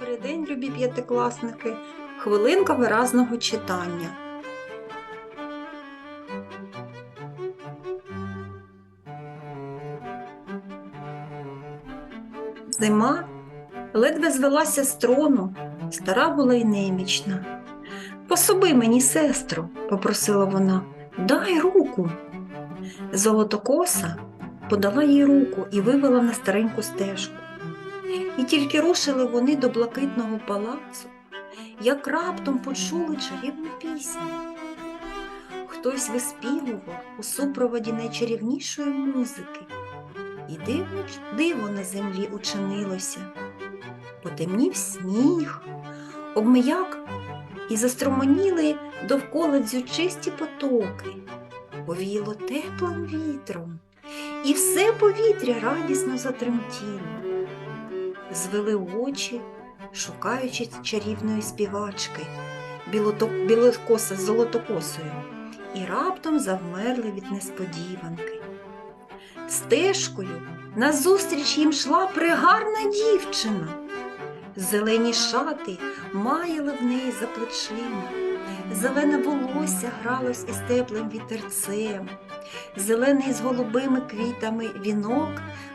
Добрий день, любі п'ятикласники. Хвилинка виразного читання. Зима ледве звелася з трону, стара була й немічна. Пособи мені, сестру, попросила вона, дай руку. Золотокоса подала їй руку і вивела на стареньку стежку. І тільки рушили вони до блакитного палацу, як раптом почули чарівну пісню. Хтось виспівував у супроводі найчарівнішої музики, і дивно ж диво на землі учинилося. Потемнів сніг, обмияк і застромоніли довкола дзючисті потоки, повіяло теплим вітром, і все повітря радісно затремтіло звели очі, шукаючи чарівної співачки, білокоса з золотокосою, і раптом завмерли від несподіванки. Стежкою назустріч їм йшла пригарна дівчина. Зелені шати маяли в неї за плечима, зелене волосся гралось із теплим вітерцем, зелений з голубими квітами вінок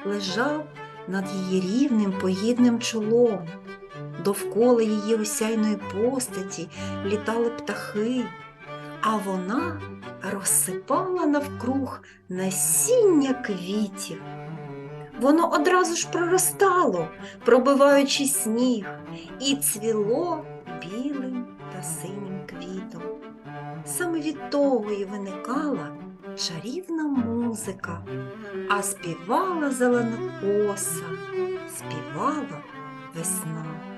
лежав над її рівним погідним чолом. Довкола її осяйної постаті літали птахи, а вона розсипала навкруг насіння квітів. Воно одразу ж проростало, пробиваючи сніг, і цвіло білим та синім квітом. Саме від того і виникала чарівна музика, а співала зеленокоса, співала весна.